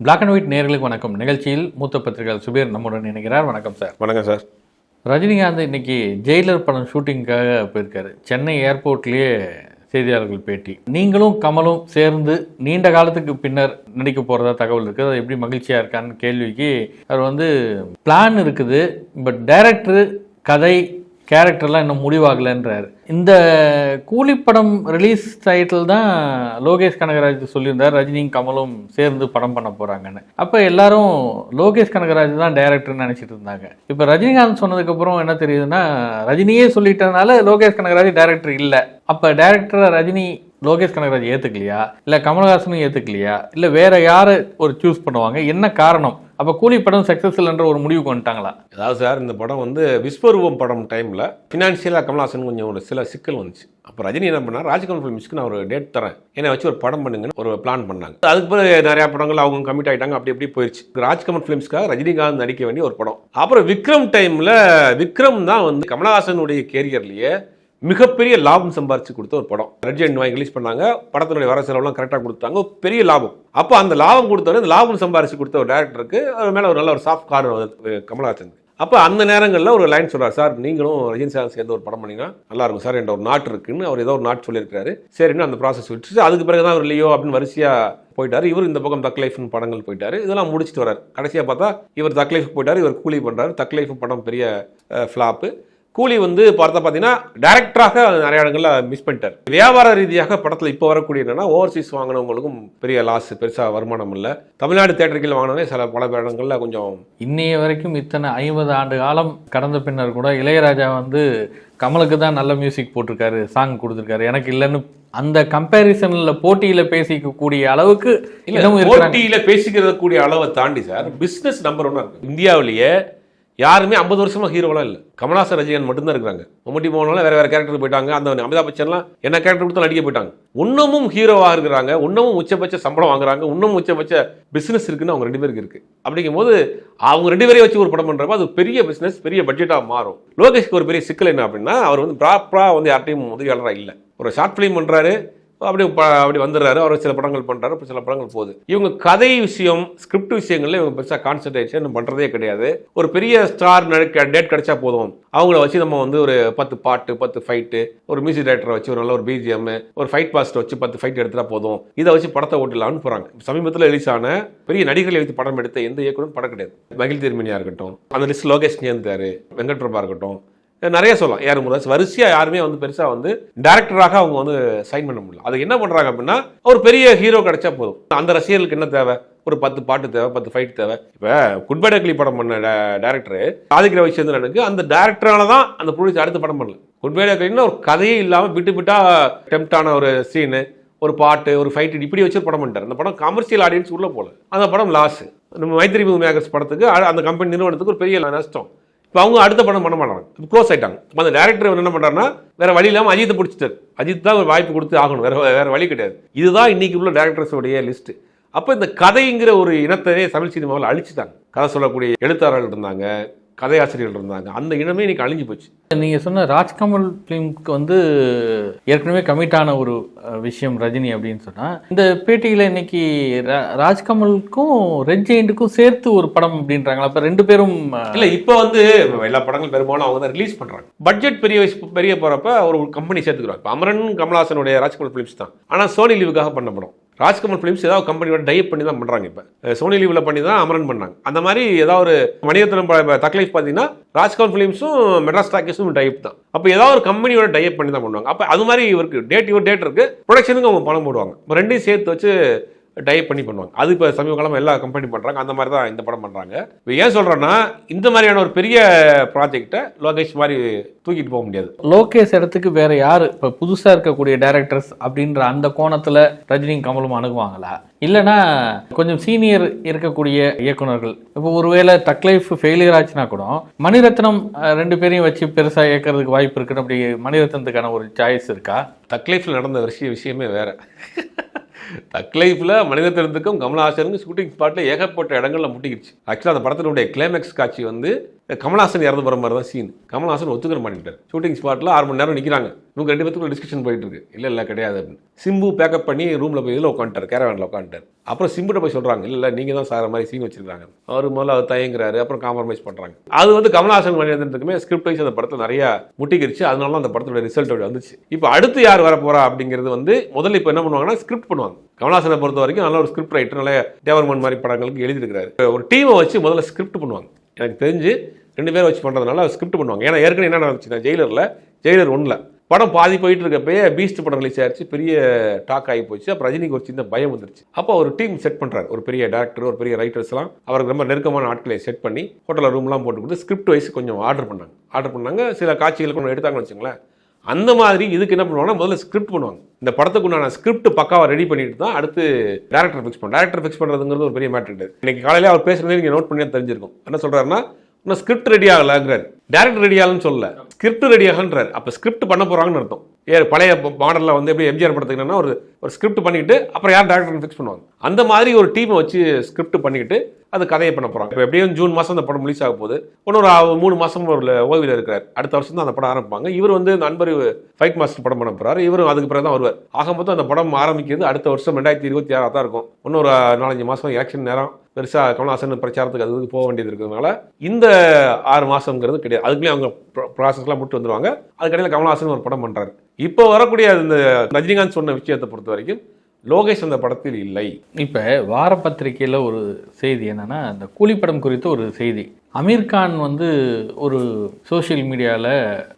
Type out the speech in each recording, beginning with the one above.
Black and white நேர்களுக்கு வணக்கம். நிகழ்ச்சியில் மூத்த பத்திரிகையாளர் சுபீர் நம்முடன் இணைகிறார். வணக்கம் சார். வணக்கம் சார். ரஜினிகாந்த் இன்னைக்கு ஜெயிலர் படம் ஷூட்டிங்காக போயிருக்காரு. சென்னை ஏர்போர்ட்லேயே செய்தியாளர்கள் பேட்டி. நீங்களும் கமலும் சேர்ந்து நீண்ட காலத்துக்கு பின்னர் நடிக்க போகிறதா தகவல் இருக்குது அது எப்படி மகிழ்ச்சியாக இருக்கான்னு கேள்விக்கு அவர் வந்து பிளான் இருக்குது பட் டைரக்டர் கதை கேரக்டர்லாம் இன்னும் முடிவாகலைன்றார். இந்த கூலி படம் ரிலீஸ் டைட்டில் தான் லோகேஷ் கனகராஜ் சொல்லியிருந்தார். ரஜினியும் கமலும் சேர்ந்து படம் பண்ண போகிறாங்கன்னு அப்போ எல்லாரும் லோகேஷ் கனகராஜ் தான் டைரக்டர்னு நினச்சிட்டு இருந்தாங்க. இப்போ ரஜினிகாந்த் சொன்னதுக்கப்புறம் என்ன தெரியுதுன்னா ரஜினியே சொல்லிட்டதுனால லோகேஷ் கனகராஜ் டைரக்டர் இல்லை. அப்போ டைரக்டரை ரஜினி லோகேஷ் கனகராஜ் ஏற்றுக்கலையா இல்லை கமலஹாசனும் ஏற்றுக்கலையா இல்லை வேற யார் ஒரு சூஸ் பண்ணுவாங்க? என்ன காரணம்? அப்போ கூலி படம் சக்ஸஸ் இல்லைன்ற ஒரு முடிவுக்கு வந்துட்டாங்களா? அதாவது சார் இந்த படம் வந்து விஸ்வரூபம் படம் டைமில் ஃபினான்ஷியலாக கமல்ஹாசன் கொஞ்சம் ஒரு சில சிக்கல் வந்துச்சு. அப்போ ரஜினி என்ன பண்ணார்? ராஜ்கமல் ஃபிலிம்ஸ்க்கு நான் ஒரு டேட் தரேன். என்னை வச்சு ஒரு படம் பண்ணுங்கன்னு ஒரு பிளான் பண்ணாங்க. அதுக்கு பிறகு நிறையா படங்கள் அவங்க கமிட் ஆகிட்டாங்க அப்படி அப்படி போயிடுச்சு ராஜ்கமல் ஃபிலிம்ஸ்க்காக ரஜினிகாந்த் நடிக்க வேண்டிய ஒரு படம். அப்புறம் விக்ரம் டைமில் விக்ரம் தான் வந்து கமல்ஹாசனுடைய கேரியர்லேயே மிகப்பெரிய லாபம் சம்பாரிச்சு கொடுத்த ஒரு படம். ரெட் அண்ட் வாங்கி ரிலீஸ் பண்ணாங்க. படத்தினுடைய வர செலவுலாம் கரெக்டாக கொடுத்தாங்க. பெரிய லாபம். அப்போ அந்த லாபம் கொடுத்தவரை அந்த லாபம் சம்பாரிச்சு கொடுத்த ஒரு டேரக்டருக்கு அவர் மேலே ஒரு நல்ல ஒரு சாஃப்ட் கார் கமலஹாசன். அப்போ அந்த நேரங்களில் ஒரு லைன் சொல்கிறார் சார் நீங்களும் ரஜினி சார் சேர்ந்து ஒரு படம் பண்ணிங்கன்னா நல்லா இருக்கும். சார் என்ற ஒரு நாட்டு இருக்குன்னு அவர் ஏதோ ஒரு நாட்டு சொல்லியிருக்காரு சரின்னு அந்த ப்ராசஸ் விட்டுச்சு அதுக்கு பிறகு தான் அவர் லியோ அப்படின்னு வரிசையாக போயிட்டார். இவர் இந்த பக்கம் தக் லைஃப்னு படங்கள் போயிட்டார். இதெல்லாம் முடிச்சுட்டு வரார் கடைசியாக பார்த்தா இவர் தக் லைஃப் போயிட்டாரு. இவர் கூலி பண்ணுறாரு தக் லைஃப் படம் பெரிய ஃப்ளாப்பு கூலி வந்து பார்த்தா பார்த்தீங்கன்னா டேரக்டராக நிறைய இடங்களில் மிஸ் பண்ணிட்டார். வியாபார ரீதியாக படத்தில் இப்போ வரக்கூடிய என்னன்னா ஓவர்சீஸ் வாங்கினவங்களுக்கும் பெரிய லாஸ் பெருசாக வருமானம் இல்லை. தமிழ்நாடு தேட்டர்கள் வாங்கினவங்க சில பல இடங்களில் கொஞ்சம் இன்னைய வரைக்கும் இத்தனை ஐம்பது ஆண்டு காலம் கடந்த பின்னர் கூட இளையராஜா வந்து கமலுக்கு தான் நல்ல மியூசிக் போட்டிருக்காரு சாங் கொடுத்துருக்காரு. எனக்கு இல்லைன்னு அந்த கம்பேரிசன்ல போட்டியில பேசிக்கக்கூடிய அளவுக்கு போட்டியில் பேசிக்கிறது கூடிய அளவை தாண்டி சார் பிஸ்னஸ் நம்பர் ஒன்றா இருக்கு. இந்தியாவிலேயே யாருமே ஐம்பது வருஷமாக ஹீரோலாம் இல்லை. கமலாசன் ரஜினிகாந்த் மட்டும்தான் இருக்கிறாங்க. மம்முட்டி போனாலும் வேறு வேறு கேரக்டர் போயிட்டாங்க. அந்த அமிதாப் பச்சன்லாம் என்ன கேரக்டர் கொடுத்து நடிக்க போயிட்டாங்க. இன்னமும் ஹீரோவாக இருக்கிறாங்க. இன்னமும் உச்சபட்ச சம்பளம் வாங்குறாங்க. இன்னமும் உச்சபட்ச பிஸ்னஸ் இருக்குன்னு அவங்க ரெண்டு பேருக்கு இருக்கு. அப்படிங்கும்போது அவங்க ரெண்டு பேரையும் வச்சு ஒரு படம் பண்ணுறப்ப அது பெரிய பிஸ்னஸ் பெரிய பட்ஜெட்டாக மாறும். லோகேஷ்க்கு ஒரு பெரிய சிக்கல் என்ன அப்படின்னா அவர் வந்து ப்ராப்பராக வந்து யார்ட்டையும் உதவியாளராக இல்லை. ஒரு ஷார்ட் ஃபிலிம் பண்ணுறாரு அப்படி ப- அப்படி வந்துடுறாரு. அவர் சில படங்கள் பண்ணுறாரு அப்புறம் சில படங்கள் போகுது. இவங்க கதை விஷயம் ஸ்கிரிப்ட் விஷயங்களில் இவங்க பெருசாக கான்சன்ட்ரேஷன் பண்ணுறதே கிடையாது. ஒரு பெரிய ஸ்டார் டேட் கிடைச்சா போதும். அவங்கள வச்சு நம்ம வந்து ஒரு பத்து பாட்டு பத்து ஃபைட்டு ஒரு மியூசிக் டைரக்டரை வச்சு ஒரு நல்ல ஒரு பிஜிஎம் ஒரு ஃபைட் பாஸ்டர் வச்சு பத்து ஃபைட் எடுத்துட்டா போதும். இதை வச்சு படத்தை ஓட்டலாம்னு போகிறாங்க சமீபத்தில் ரிலீஸ் ஆன பெரிய நடிகர்கள் வைத்து படம் எடுத்த எந்த இயக்குனரும் படம் கிடையாது. மகிழ் திருமணியாக இருக்கட்டும் அந்த லிஸ்ட் லோகேஷ் நேர்ந்தார் வெங்கட் பிரபா இருக்கட்டும் நிறைய சொல்லலாம். யார் முருகன் வரிசையாக யாருமே வந்து பெருசாக வந்து டேரக்டராக அவங்க வந்து சைன் பண்ண முடியல. அதுக்கு என்ன பண்ணுறாங்க அப்படின்னா ஒரு பெரிய ஹீரோ கிடைச்சா போதும். அந்த ரசிகர்களுக்கு என்ன தேவை? ஒரு பத்து பாட்டு தேவை பத்து ஃபைட் தேவை. இப்போ குட்பை டக்லி படம் பண்ண டேரக்டர் ஆதிக்கிற ரவிச்சந்திரனுக்கு அந்த டேரக்டரால தான் அந்த ப்ரொடியூசர் அடுத்த படம் பண்ணல. குட்பை டக்லின்னு ஒரு கதையே இல்லாமல் விட்டு விட்டா டெம்ப்டான ஒரு சீனு ஒரு பாட்டு ஒரு ஃபைட் இப்படி வச்சு படம் பண்ணிட்டார். அந்த படம் கமர்ஷியல் ஆடியன்ஸ் உள்ளே போகல அந்த படம் லாஸ் நம்ம மைத்திரி மேகர்ஸ் படத்துக்கு அந்த கம்பெனி நிறுவனத்துக்கு ஒரு பெரிய நஷ்டம். இப்போ அவங்க அடுத்த படம் பண்ண மாட்டாங்க. இப்போ க்ளோஸ் ஆகிட்டாங்க இப்போ அந்த டேரக்டர் என்ன பண்ணுறாருன்னா வேற வழி இல்லாமல் அஜித்தை பிடிச்சிட்டாரு. அஜித் தான் ஒரு வாய்ப்பு கொடுத்து ஆகணும். வேற வேற வழி கிடையாது. இதுதான் இன்னைக்கு உள்ள டேரக்டர்ஸோடைய லிஸ்ட் அப்போ இந்த கதைங்கிற ஒரு இனத்தையே தமிழ் சினிமாவில் அழிச்சிட்டாங்க. கதை சொல்லக்கூடிய எழுத்தாளர்கள் இருந்தாங்க கதையாசிரியர்கள் இருந்தாங்க. அந்த இனமே இன்னைக்கு அழிஞ்சு போச்சு. நீங்கள் சொன்ன ராஜ்கமல் ஃபிலிம்க்கு வந்து ஏற்கனவே கமிட்டான ஒரு விஷயம் ரஜினி அப்படின்னு சொன்னால் இந்த பேட்டியில் இன்னைக்கு ரா- ராஜ்கமலுக்கும் ரெட் ஜெயிண்ட்டுக்கும் சேர்த்து ஒரு படம் அப்படின்றாங்களா? அப்போ ரெண்டு பேரும் இல்லை இப்போ வந்து எல்லா படங்கள் பெரும்பாலும் அவங்க தான் ரிலீஸ் பண்ணுறாங்க பட்ஜெட் பெரிய வயசு- பெரிய போகிறப்ப ஒரு கம்பெனி சேர்த்துக்கிறாங்க. இப்போ அமரன் கமலாசனுடைய ராஜ்கமல் ஃபிலிம்ஸ் தான். ஆனால் சோனி லீவுக்காக பண்ண படம். ராஜ்கமல் ஃபிலிம்ஸ் ஏதாவது கம்பெனியோட டைப் பண்ணி தான் பண்ணுறாங்க இப்போ. சோனி லீவில் பண்ணி தான் அமரன் பண்ணாங்க அந்த மாதிரி ஏதாவது ஒரு மணிரத்னம் தக்லைஃப் பார்த்தீங்கன்னா ராஜ்கமல் ஃபிலிம்ஸும் மெட்ராஸ் டாக்கீஸும் டைப் தான். அப்போ ஏதாவது ஒரு கம்பெனியோட டைப் பண்ணி தான் பண்ணுவாங்க. அப்போ அது மாதிரி இவருக்கு டேட் இவர் டேட் இருக்குது ப்ரொடக்ஷனுக்கு அவங்க பணம் போடுவாங்க. ரெண்டையும் சேர்த்து வச்சு டைப் பண்ணி பண்ணுவாங்க. அது இப்போ சமீப காலமாக எல்லா கம்பெனி பண்ணுறாங்க அந்த மாதிரி தான் இந்த படம் பண்ணுறாங்க இப்போ ஏன் சொல்கிறேன்னா இந்த மாதிரியான ஒரு பெரிய ப்ராஜெக்டை லோகேஷ் மாதிரி தூக்கிட்டு போக முடியாது. லோகேஷ் இடத்துக்கு வேற யாரு? இப்ப புதுசா இருக்கக்கூடிய டைரக்டர்ஸ் அப்படின்ற அந்த கோணத்துல ரஜினியும் கமலும் அணுகுவாங்களா? இல்லைன்னா கொஞ்சம் சீனியர் இருக்கக்கூடிய இயக்குனர்கள் இப்போ ஒருவேளை தக்லைஃப் ஃபெயிலியர் ஆச்சுன்னா கூட மணிரத்னம் ரெண்டு பேரையும் வச்சு பெருசா இயக்கிறதுக்கு வாய்ப்பு இருக்குன்னு அப்படி மணிரத்னத்துக்கான ஒரு சாய்ஸ் இருக்கா? தக்லைஃபில் நடந்த விஷய விஷயமே வேற. தக்லைஃபில் மனிதத்தினத்துக்கும் கமலஹாசனுக்கும் ஷூட்டிங் ஸ்பாட்டில் ஏகப்பட்ட இடங்களில் முட்டிக்கிடுச்சு. ஆக்சுவலாக அந்த படத்தினுடைய கிளைமேக்ஸ் காட்சி வந்து கமல்ஹாசன் இறந்து போகிற மாதிரி தான் சீன் கமல்ஹாசன் ஒத்துக்கிற மாட்டேங்கிட்டார் ஷூட்டிங் ஸ்பாட்டில் ஆறு மணி நேரம் நிற்கிறாங்க இவங்க ரெண்டு பேத்துக்குள்ள டிஸ்கஷன் போயிட்டு இருக்கு. இல்லை இல்லை கிடையாது அப்படின்னு. சிம்பு பேக்கப் பண்ணி ரூமில் போய் இதில் உட்காந்துட்டார் கேரவேனில் உட்காந்துட்டார். அப்புறம் சிம்புட்ட போய் சொல்கிறாங்க இல்லை இல்லை நீங்கள் தான் சார் மாதிரி சீன் வச்சிருக்காங்க. அவர் முதல்ல அவர் தயங்குறாரு அப்புறம் காம்ப்ரமைஸ் பண்ணுறாங்க அது வந்து கமல்ஹாசன் மணியந்திரத்துக்குமே ஸ்கிரிப்ட் வைஸ் அந்த படத்தை நிறைய முட்டிக்கிருச்சு. அதனால அந்த படத்தோட ரிசல்ட் வந்துச்சு. இப்போ அடுத்து யார் வர போகிறா அப்படிங்கிறது வந்து முதல்ல இப்போ என்ன பண்ணுவாங்கன்னா ஸ்கிரிப்ட் பண்ணுவாங்க. கமல்ஹாசனை பொறுத்த வரைக்கும் நல்ல ஒரு ஸ்கிரிப்ட் ரைட்டர் நல்ல தேவர்மன் மாதிரி படங்களுக்கு எழுதியிருக்கிறாரு. ஒரு டீமை வச்சு முதல்ல ஸ்கிரிப்ட் பண்ணுவாங்க. எனக்கு தெரிஞ்சு ரெண்டு பேரும் வச்சு பண்ணுறதுனால ஸ்கிரிப்ட் பண்ணுவாங்க. ஏன்னா ஏற்கனவே என்ன நடந்துச்சுன்னா ஜெயிலரில் ஜெயிலர் ஒன்றில் படம் பாதி போயிட்டு இருக்கப்பயே பீஸ்ட் படம் ரிலீஸ் ஆயிடுச்சு பெரிய டாக் ஆகி போச்சு. அப்போ ரஜினிக்கு ஒரு சின்ன பயம் வந்துருச்சு. அப்போ ஒரு டீம் செட் பண்ணுறாரு ஒரு பெரிய டேரக்டர் ஒரு பெரிய ரைட்டர்ஸ்லாம் அவருக்கு ரொம்ப நெருக்கமான ஆட்களை செட் பண்ணி ஹோட்டலில் ரூம்லாம் போட்டு கொடுத்து ஸ்கிரிப்ட் வைஸ் கொஞ்சம் ஆர்டர் பண்ணாங்க. ஆர்டர் பண்ணாங்க. சில காட்சிகள் கொஞ்சம் எடுத்தாங்கன்னு வச்சுங்களேன் அந்த மாதிரி இதுக்கு என்ன பண்ணுவாங்கன்னா முதல்ல ஸ்கிரிப்ட் பண்ணுவாங்க. இந்த படத்துக்கு உண்டான ஸ்கிரிப்ட் பக்காவை ரெடி பண்ணிட்டு தான் அடுத்து டேரக்டர் ஃபிக்ஸ் பண்ணுவோம் டேரக்டர் ஃபிக்ஸ் பண்ணுறதுங்கிறது ஒரு பெரிய மேட்டர் கிடையாது. இன்னைக்கு காலையில் அவர் பேசுறதே நீங்கள் நோட் பண்ணி தெரிஞ்சிருக்கும். என்ன சொல்கிறாருன்னா இன்னும் ஸ்கிரிப்ட் ரெடி ஆகலங்கிறார். டேரக்டர் ரெடி ஆகலன்னு சொல்லல. ஸ்கிரிப்ட் ரெடி ஆகன்றார் அப்போ ஸ்கிரிப்ட் பண்ண போகிறாங்கன்னு அர்த்தம். ஏ பழைய மாடலில் வந்து எப்படி எம்ஜிஆர் படத்துக்கு என்னன்னா ஒரு ஒரு ஸ்கிரிப்ட் பண்ணிக்கிட்டு அப்புறம் யார் டேரக்டர் ஃபிக்ஸ் பண்ணுவாங்க. அந்த மாதிரி ஒரு டீமை வச்சு ஸ்கிரிப்ட் பண்ணிக்கிட்டு அது கதையை பண்ண போகிறாங்க இப்போ எப்படியும் ஜூன் மாதம் அந்த படம் ரிலீஸ் ஆக போகுது. இன்னொரு ஒரு மூணு மாதம் ஒரு ஓய்வில் இருக்கிறார் அடுத்த வருஷம் தான் அந்த படம் ஆரம்பிப்பாங்க. இவர் வந்து நண்பர் ஃபைட் மாஸ்டர் படம் பண்ண போகிறார் இவரும் அதுக்கு பிறகு தான் வருவார். ஆக மொத்தம் அந்த படம் ஆரம்பிக்கிறது அடுத்த வருஷம் ரெண்டாயிரத்தி இருபத்தி ஆறாக தான் இருக்கும். இன்னொரு நாலஞ்சு மாதம் எலெக்ஷன் நேரம். பெருசாக கமல்ஹாசன் பிரச்சாரத்துக்கு அது போக வேண்டியது இருக்கிறதுனால இந்த ஆறு மாதங்கிறது கிடையாது. அதுக்குள்ளேயும் அவங்க ப்ராசஸ்லாம் முட்டு வந்துடுவாங்க அதுக்கடையில் கமல்ஹாசன் ஒரு படம் பண்ணுறாரு இப்போ வரக்கூடிய இந்த ரஜினிகாந்த் சொன்ன விஷயத்தை பொறுத்த வரைக்கும் லோகேஷ் அந்த படத்தில் இல்லை. இப்போ வார பத்திரிகையில் ஒரு செய்தி என்னென்னா அந்த கூலிப்படம் குறித்த ஒரு செய்தி. அமீர் கான் வந்து ஒரு சோஷியல் மீடியாவில்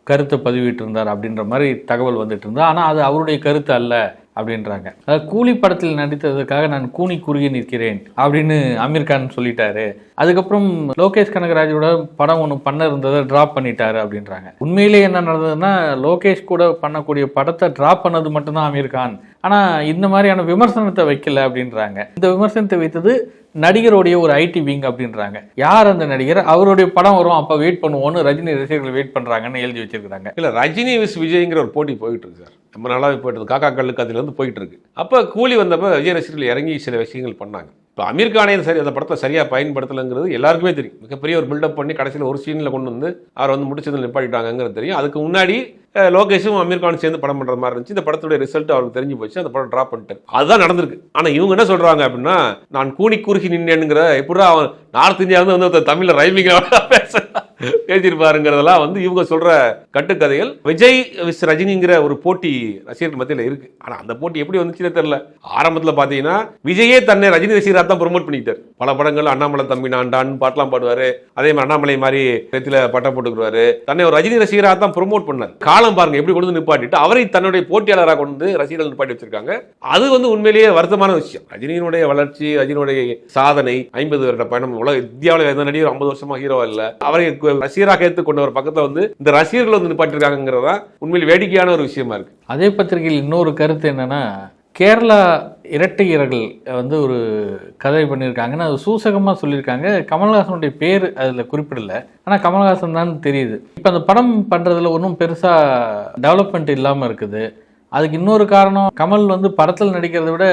கருத்தை பதிவிட்டிருந்தார் அப்படின்ற மாதிரி தகவல் வந்துட்டு இருந்தா ஆனால் அது அவருடைய கருத்து அல்ல அப்படின்றாங்க. அதாவது கூலி படத்தில் நடித்ததுக்காக நான் கூனி குறுகி நிற்கிறேன் அப்படின்னு அமீர் கான் சொல்லிட்டாரு. அதுக்கப்புறம் லோகேஷ் கனகராஜோட படம் ஒன்று பண்ண இருந்ததை ட்ராப் பண்ணிட்டாரு அப்படின்றாங்க. உண்மையிலே என்ன நடந்ததுன்னா லோகேஷ் கூட பண்ணக்கூடிய படத்தை ட்ராப் பண்ணது மட்டும்தான் அமீர் கான். ஆனால் இந்த மாதிரியான விமர்சனத்தை வைக்கல அப்படின்றாங்க. இந்த விமர்சனத்தை வைத்தது நடிகருடைய ஒரு ஐடி விங் அப்படின்றாங்க. யார் அந்த நடிகர்? அவருடைய படம் வரும் அப்போ வெயிட் பண்ணுவோன்னு ரஜினி ரசிகர்கள் வெயிட் பண்ணுறாங்கன்னு எழுதி வச்சிருக்காங்க இல்லை ரஜினி விஸ் விஜய்ங்கிற ஒரு போட்டி போயிட்டு இருக்கு சார். ரொம்ப நாளாக போயிட்டு காக்கா கல்லு அதுல போயிட்டு இருக்கு அப்போ கூலி வந்தப்போ விஜய் ரசிகர்கள் இறங்கி சில விஷயங்கள் பண்ணாங்க. இப்போ அமீர் கானையும் சரி அந்த படத்தை சரியாக பயன்படுத்தலைங்கிறது எல்லாருக்குமே தெரியும். மிகப்பெரிய ஒரு பில்டப் பண்ணி கடைசியில் ஒரு சீனில் கொண்டு வந்து அவர் வந்து முடிச்சதில் நிப்பாட்டிட்டாங்கிறது தெரியும். அதுக்கு முன்னாடி லோகேஷும் அமீர் கானும் சேர்ந்து படம் பண்ணுற மாதிரி இருந்துச்சு. இந்த படத்துடைய ரிசல்ட் அவருக்கு தெரிஞ்சு போச்சு. அந்த படம் ட்ராப் பண்ணிட்டார் அதுதான் நடந்திருக்கு. ஆனால் இவங்க என்ன சொல்கிறாங்க அப்படின்னா நான் கூனி குறுகி நின்னேனுங்கிற எப்படா அவன் நார்த் இந்தியாவிலேருந்து வந்து தமிழில் ரைமிங்காக பேச பேசியிருப்பாருங்கிறதெல்லாம் வந்து இவங்க சொல்கிற கட்டுக்கதைகள். விஜய் விஸ் ரஜினிங்கிற ஒரு போட்டி ரசிகர்கள் மத்தியில் இருக்குது ஆனால் அந்த போட்டி எப்படி வந்துச்சுன்னு தெரில ஆரம்பத்தில் பார்த்தீங்கன்னா விஜயே தன்னை ரஜினி ரசிகராக தான் ப்ரொமோட் பண்ணிக்கிட்டார். பல படங்கள் அண்ணாமலை தம்பி நான்டான்னு பாட்டெல்லாம் பாடுவாரு. அதே மாதிரி அண்ணாமலை மாதிரி நெத்தில பட்டம் போட்டுக்கிறாரு தன்னை ஒரு ரஜினி ரசிகராக தான் ப்ரொமோட் பண்ணார். காலம் பாருங்க எப்படி கொண்டு வந்து நிப்பாட்டிட்டு அவரை தன்னுடைய போட்டியாளராக கொண்டு வந்து ரசிகர்கள் நிப்பாட்டி வச்சிருக்காங்க. அது வந்து உண்மையிலேயே வருத்தமான விஷயம். ரஜினியினுடைய வளர்ச்சி ரஜினியுடைய சாதனை ஐம்பது வருட பயணம் உலக இந்தியாவில் எந்த நடிகர் ஐம்பது வருஷமா ஹீரோ இல்ல அவரை கு- ரசிகராக ஏற்றுக்கொண்டவர் பக்கத்தில் வந்து இந்த ரசிகர்கள் வந்து நிப்பாட்டிருக்காங்கிறதா உண்மையில் வேடிக்கையான ஒரு விஷயமா இருக்கு. அதே பத்திரிகையில் இன்னொரு கருத்து என்னன்னா கேரளா இரட்டையர்கள் வந்து ஒரு கதை பண்ணியிருக்காங்கன்னு அது சூசகமாக சொல்லியிருக்காங்க. கமல்ஹாசனுடைய பேர் அதில் குறிப்பிடல. ஆனால் கமல்ஹாசன் தான் தெரியுது. இப்போ அந்த படம் பண்ணுறதுல ஒன்றும் பெருசாக டெவலப்மெண்ட் இல்லாமல் இருக்குது. அதுக்கு இன்னொரு காரணம் கமல் வந்து படத்தில் நடிக்கிறத விட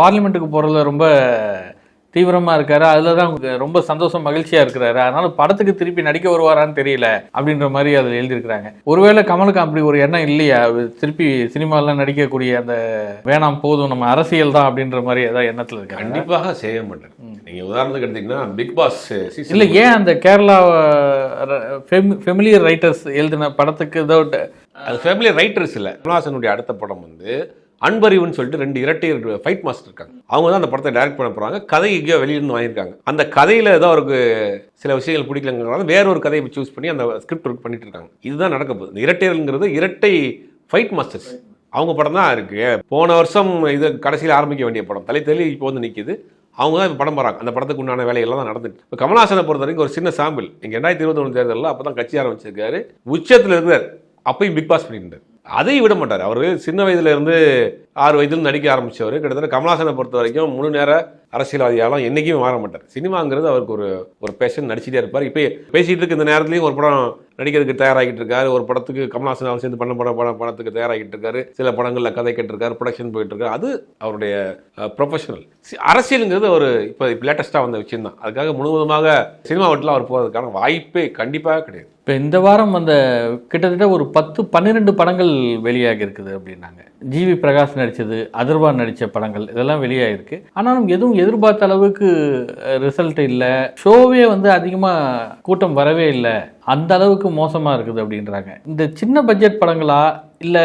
பார்லிமெண்ட்டுக்கு போகிறதுல ரொம்ப தீவிரமாக இருக்காரு. அதில் தான் ரொம்ப சந்தோஷம் மகிழ்ச்சியாக இருக்கிறாரு. அதனால படத்துக்கு திருப்பி நடிக்க வருவாரான்னு தெரியல அப்படின்ற மாதிரி அதில் எழுதியிருக்கிறாங்க. ஒருவேளை கமலுக்கு அப்படி ஒரு எண்ணம் இல்லையா? திருப்பி சினிமாலாம் நடிக்கக்கூடிய அந்த வேணாம் போதும் நம்ம அரசியல் தான் அப்படின்ற மாதிரி ஏதாவது எண்ணத்தில் இருக்காங்க கண்டிப்பாக செய்ய மாட்டேன் நீங்க உதாரணத்துக்கு எடுத்தீங்கன்னா பிக் பாஸ் இல்லை ஏன் அந்த கேரளா ஃபெமிலியர் ரைட்டர்ஸ் எழுதின படத்துக்கு ஏதோ அது ஃபேமிலி ரைட்டர்ஸ் இல்லை. கமல்ஹாசனுடைய அடுத்த படம் வந்து அன்பறிவுன்னு சொல்லிட்டு ரெண்டு இரட்டையர் ஃபைட் மாஸ்டர் இருக்காங்க. அவங்க தான் அந்த படத்தை டைரக்ட் பண்ண போறாங்க. கதை எங்கேயோ வெளியிருந்து வாங்கியிருக்காங்க. அந்த கதையில ஏதோ அவருக்கு சில விஷயங்கள் பிடிக்கலங்கிறதால வேற ஒரு கதையை சூஸ் பண்ணி அந்த ஸ்கிரிப்ட் ஒர்க் பண்ணிட்டு இருக்காங்க. இதுதான் நடக்க போகுது. இந்த இரட்டையர்ங்கிறது இரட்டை ஃபைட் மாஸ்டர்ஸ் அவங்க படம் தான் இருக்கு. போன வருஷம் இது கடைசியில் ஆரம்பிக்க வேண்டிய படம். தலை தெளி இப்போ வந்து நிற்கிது அவங்க தான் இப்போ படம் போகிறாங்க அந்த படத்துக்கு உண்டான வேலையெல்லாம் தான் நடந்துட்டு இப்போ கமல்ஹாசனை பொறுத்த வரைக்கும் ஒரு சின்ன சாம்பிள் இங்கே ரெண்டாயிரத்தி இருபத்தொன்று தேர்தலில் அப்போ தான் கட்சி ஆரம்பிச்சிருக்காரு. உச்சத்தில் இருக்கிறார். அப்பயும் பிக் பாஸ் பண்ணியிருந்தார் அதையும் விட மாட்டார். அவர் சின்ன வயதுல இருந்து ஆறு வயதுல நடிக்க ஆரம்பிச்சவர். கிட்டத்தட்ட கமலாசனை பொறுத்த வரைக்கும் முழு நேர அரசியல்வாதியாலும் என்னைக்குமே மாற மாட்டார். சினிமாங்கிறது அவருக்கு ஒரு ஒரு பேஷன் நடிச்சிட்டே இருப்பார். இப்போ பேசிட்டு இருக்க இந்த நேரத்துலையும் ஒரு படம் நடிக்கிறதுக்கு தயாராகிட்டு இருக்காரு. ஒரு படத்துக்கு கமல்ஹாசன் அவர் சேர்ந்து பண்ண படம் படம் படத்துக்கு தயாராகிட்டு இருக்காரு. சில படங்களில் கதை கேட்டிருக்காரு ப்ரொடக்ஷன் போயிட்டு இருக்காரு. அது அவருடைய ப்ரொஃபஷனல் அரசியலுங்கிறது ஒரு இப்போ லேட்டஸ்ட்டாக வந்த விஷயம் தான் அதுக்காக முழுவதுமாக சினிமா வீட்டில் அவர் போகிறதுக்கான வாய்ப்பே கண்டிப்பாக கிடையாது. இப்போ இந்த வாரம் அந்த கிட்டத்தட்ட ஒரு பத்து பன்னிரெண்டு படங்கள் வெளியாகி இருக்குது அப்படின்னாங்க. ஜிவி பிரகாஷ் நடித்தது அதர்வா நடித்த படங்கள் இதெல்லாம் வெளியாகிருக்கு ஆனாலும் எதுவும் எதிர்பார்த்த அளவுக்கு ரிசல்ட் இல்லை. ஷோவே வந்து அதிகமாக கூட்டம் வரவே இல்லை. அந்த அளவுக்கு மோசமாக இருக்குது அப்படின்றாங்க. இந்த சின்ன பட்ஜெட் படங்களா இல்லை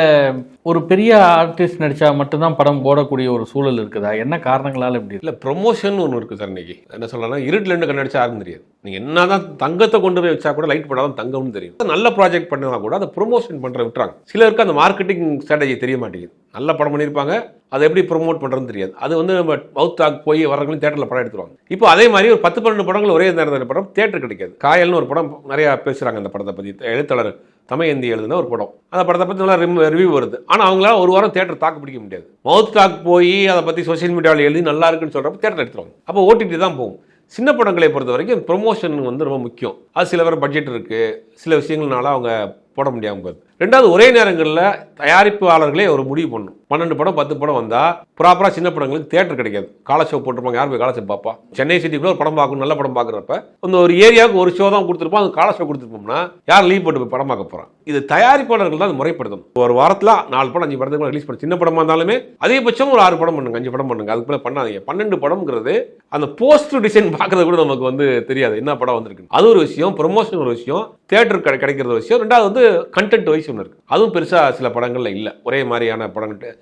ஒரு பெரிய ஆர்டிஸ்ட் நடித்தா மட்டும்தான் படம் போடக்கூடிய ஒரு சூழல் இருக்குதா? என்ன காரணங்களால் இப்படி இல்லை ப்ரொமோஷன் ஒன்று இருக்குது சார் இன்னைக்கு. என்ன சொல்லலாம் இருட்டில் ரெண்டு கண்ணடிச்சா யாரும் தெரியாது. நீங்கள் என்னதான் தங்கத்தை கொண்டு போய் வச்சா கூட லைட் படாதான் தங்கம்னு தெரியும். நல்ல ப்ராஜெக்ட் பண்ணா கூட அதை ப்ரொமோஷன் பண்ணுற விட்டுறாங்க. சிலருக்கு அந்த மார்க்கெட்டிங் ஸ்ட்ராட்டஜி தெரிய மாட்டேங்குது. நல்ல படம் பண்ணியிருப்பாங்க அதை எப்படி ப்ரொமோட் பண்ணுறதுன்னு தெரியாது. அது வந்து நம்ம மவுத் போய் வரவங்களும் தேட்டரில் படம் எடுத்துருவாங்க. இப்போ அதே மாதிரி ஒரு பத்து பன்னெண்டு படங்கள் ஒரே நேரம் படம் தேட்டர் கிடைக்காது. காயல்னு ஒரு படம் நிறையா பேசுகிறாங்க அந்த படத்தை பற்றி எழுத்தாளர் தமையந்தி எழுதின ஒரு படம். அந்த படத்தை பற்றி நல்லா ரிவ்யூ வருது. ஆனால் அவங்களால ஒரு வாரம் தேட்டர் தாக்கு பிடிக்க முடியாது. மவுத் டாக் போய் அதை பற்றி சோஷியல் மீடியாவில் எழுதி நல்லா இருக்குன்னு சொல்கிறப்ப தேட்டர் எடுத்துருவாங்க. அப்போ ஓடிடி தான் போகும். சின்ன படங்களை பொறுத்த வரைக்கும் ப்ரொமோஷன் வந்து ரொம்ப முக்கியம். அது சில பேர் பட்ஜெட் இருக்குது சில விஷயங்கள்னால அவங்க போட முடியாமல் போகுது. ரெண்டாவது ஒரே நேரங்களில் தயாரிப்பாளர்களே ஒரு முடிவு பண்ணும் பன்னெண்டு படம் பத்து படம் வந்தால் ப்ராப்பராக சின்ன படங்களுக்கு தேட்டர் கிடைக்காது. கால ஷோ போட்டிருப்பாங்க யார் போய் கால ஷோ பார்ப்பா? சென்னை சிட்டிக்குள்ள ஒரு படம் பார்க்கணும் நல்ல படம் பார்க்குறப்ப அந்த ஒரு ஏரியாவுக்கு ஒரு ஷோ தான் கொடுத்துருப்போம் அந்த கால ஷோ கொடுத்துருப்போம்னா யார் லீவ் போட்டு போய் படம் பார்க்க போகிறான் இது தயாரிப்பாளர்கள் தான் முறைப்படுத்தணும். ஒரு வாரத்தில் நாலு படம் அஞ்சு படத்துக்கு ரிலீஸ் பண்ண சின்ன படமாக இருந்தாலுமே அதிகபட்சம் ஒரு ஆறு படம் பண்ணுங்க அஞ்சு படம் பண்ணுங்க அதுக்கு மேலே பண்ணாதீங்க. பன்னெண்டு படம்ங்கிறது அந்த போஸ்டர் டிசைன் பார்க்கறது கூட நமக்கு வந்து தெரியாது. என்ன படம் வந்திருக்கு அது ஒரு விஷயம் ப்ரொமோஷன் ஒரு விஷயம் தியேட்டர் கிடை கிடைக்கிறது ஒரு விஷயம். ரெண்டாவது வந்து கண்டென்ட் வைஸ் ஒன்று இருக்குது அதுவும் பெருசாக சில படங்களில் இல்லை. ஒரே மாதிரியான படங்கள்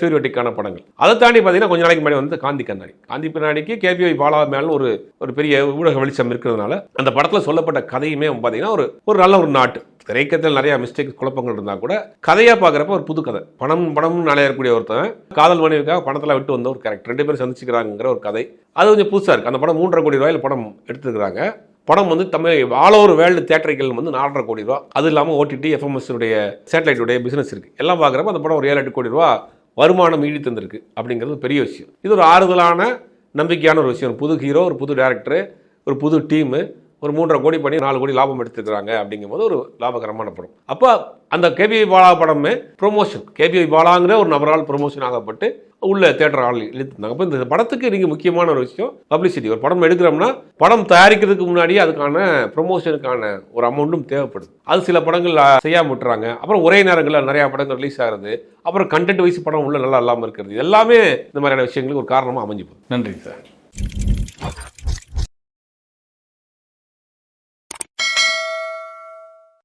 சூரியவட்டிக்கான படங்கள். அதை தாண்டி பார்த்தீங்கன்னா கொஞ்ச நாளைக்கு முன்னாடி வந்து காந்தி கண்ணாடி. காந்தி கண்ணாடிக்கு கேபிஐ பாலா மேலும் ஒரு ஒரு பெரிய ஊடக வெளிச்சம் இருக்கிறதுனால அந்த படத்தில் சொல்லப்பட்ட கதையுமே பார்த்தீங்கன்னா ஒரு ஒரு நல்ல ஒரு நாட்டு. திரைக்கத்தில் நிறைய மிஸ்டேக் குழப்பங்கள் இருந்தால் கூட கதையாக பார்க்குறப்ப ஒரு புது கதை. பணம் பணம்னு நிலையக்கூடிய ஒருத்தன் காதல் மனைவிக்காக பணத்தில் விட்டு வந்த ஒரு கேரக்டர் ரெண்டு பேரும் சந்திச்சுக்கிறாங்கிற ஒரு கதை. அது கொஞ்சம் புதுசாக இருக்குது அந்த படம் மூன்றரை கோடி ரூபாயில் படம் எடுத்துருக்கிறாங்க. படம் வந்து தமிழ் ஆல் ஓவர் வேர்ல்டு தேட்டர்கள் வந்து நாலரை கோடி ரூபா. அது இல்லாமல் ஓடிடி எஃப்எம்எஸ்னுடைய சேட்டலைட்டுடைய பிஸ்னஸ் இருக்குது எல்லாம் பார்க்குறப்ப அந்த படம் ஒரு ஏழு எட்டு கோடி ரூபா வருமானம் ஈடி தந்திருக்கு அப்படிங்கிறது பெரிய விஷயம். இது ஒரு ஆறுதலான நம்பிக்கையான ஒரு விஷயம். புது ஹீரோ ஒரு புது டேரக்டரு ஒரு புது டீமு ஒரு மூன்றரை கோடி பண்ணி நாலு கோடி லாபம் எடுத்துக்கிறாங்க அப்படிங்கும்போது ஒரு லாபகரமான படம். அப்போ அந்த கேபிஐ பாலா படமே ப்ரொமோஷன் கேபிஐ பாலாங்கிற ஒரு நபரால் ப்ரொமோஷன் ஆகப்பட்டு உள்ள தேட்டர் ஆள் இழுத்துருந்தாங்க. அப்போ இந்த படத்துக்கு நீங்கள் முக்கியமான ஒரு விஷயம் பப்ளிசிட்டி ஒரு படம் எடுக்கிறோம்னா படம் தயாரிக்கிறதுக்கு முன்னாடியே அதுக்கான ப்ரொமோஷனுக்கான ஒரு அமௌண்ட்டும் தேவைப்படுது. அது சில படங்கள் செய்யாமல் விட்டுறாங்க. அப்புறம் ஒரே நேரங்களில் நிறையா படங்கள் ரிலீஸ் ஆகிறது அப்புறம் கண்டென்ட் வைஸ் படம் உள்ள நல்லா இல்லாமல் இருக்கிறது. எல்லாமே இந்த மாதிரியான விஷயங்களுக்கு ஒரு காரணமாக அமைஞ்சு போகுது. நன்றி சார்.